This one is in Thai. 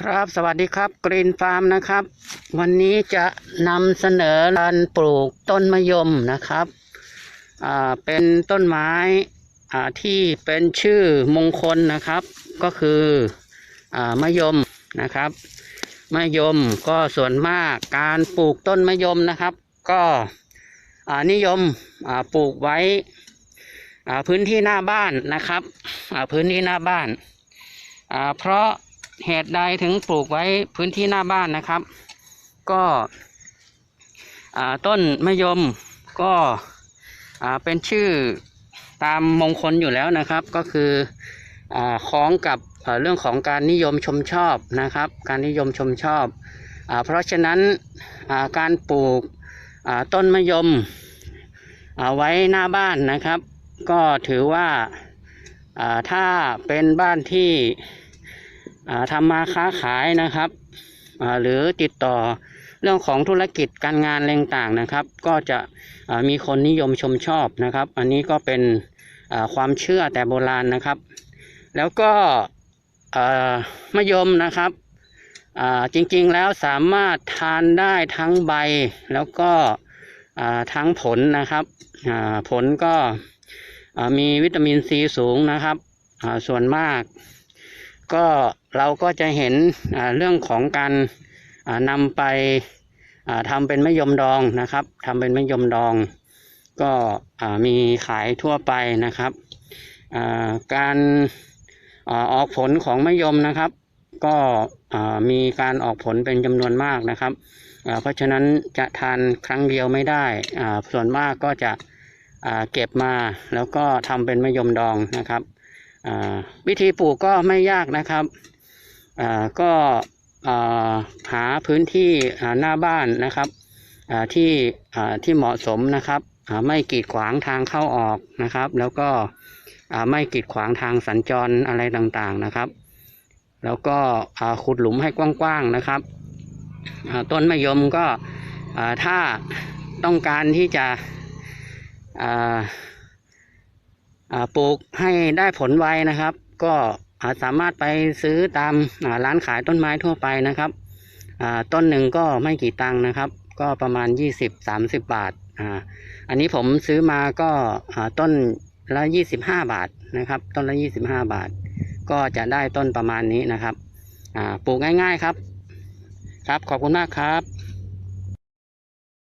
ครับสวัสดีครับกรีนฟาร์มนะครับ วันนี้จะนำเสนอการปลูกต้นมะยมนะครับอ่าเป็นต้นไม้อ่าที่เป็นชื่อมงคลนะครับ ก็คืออามะยมนะครับมะยมก็ส่วนมากการปลูกต้นมะยมนะครับ ก็อ่านิยมอ่าปลูกไว้อ่าพื้นที่หน้าบ้านนะครับอ่าพื้นที่หน้าบ้านอ่าเพราะ เหตุใดถึงปลูกไว้พื้นที่หน้าบ้านนะครับ ก็ต้นมะยมก็เป็นชื่อตามมงคลอยู่แล้วนะครับ ก็คืออคล้องกับเรื่องของการนิยมชมชอบนะครับ การนิยมชมชอบอเพราะฉะนั้นการปลูกต้นมะยมไว้หน้าบ้านนะครับ ก็ถือว่าถ้าเป็นบ้านที่ ทำมาค้าขายนะครับหรือติดต่อเรื่องของธุรกิจการงานอะไรต่างๆนะครับ ก็จะมีคนนิยมชมชอบนะครับ อันนี้ก็เป็นความเชื่อแต่โบราณนะครับ แล้วก็อ่ามะยมนะครับจริงๆแล้วสามารถทานได้ทั้งใบแล้วก็ทั้งผลนะครับผลก็มีวิตามินซีสูงนะครับส่วนมาก ก็เราก็จะเห็นเรื่องของการอ่านำไปอ่าทำเป็นมะยมดองนะครับทำเป็นมะยมดอง ก็มีขายทั่วไปนะครับ การออกผลของมะยมนะครับ ก็มีการออกผลเป็นจำนวนมากนะครับ เพราะฉะนั้นจะทานครั้งเดียวไม่ได้ ส่วนมากก็จะเก็บมาแล้วก็ทำเป็นมะยมดองนะครับ วิธีปลูกก็ไม่ยากนะครับก็หาพื้นที่หน้าบ้านนะครับที่ที่เหมาะสมนะครับไม่กีดขวางทางเข้าออกนะครับ แล้วก็ไม่กีดขวางทางสัญจรอะไรต่างๆนะครับ แล้วก็ขุดหลุมให้กว้างๆนะครับต้นมะยมก็ถ้าต้องการที่จะ ปลูกให้ได้ผลไวนะครับ ก็สามารถไปซื้อตามร้านขายต้นไม้ทั่วไปนะครับต้นหนึ่งก็ไม่กี่ตังค์นะครับ ก็ประมาณ 20-30 บาทอ่าอันนี้ผมซื้อมาก็ต้นละ 25 บาทนะครับ ต้นละ 25 บาท ก็จะได้ต้นประมาณนี้นะครับปลูกง่าย ๆครับ ครับขอบคุณมากครับ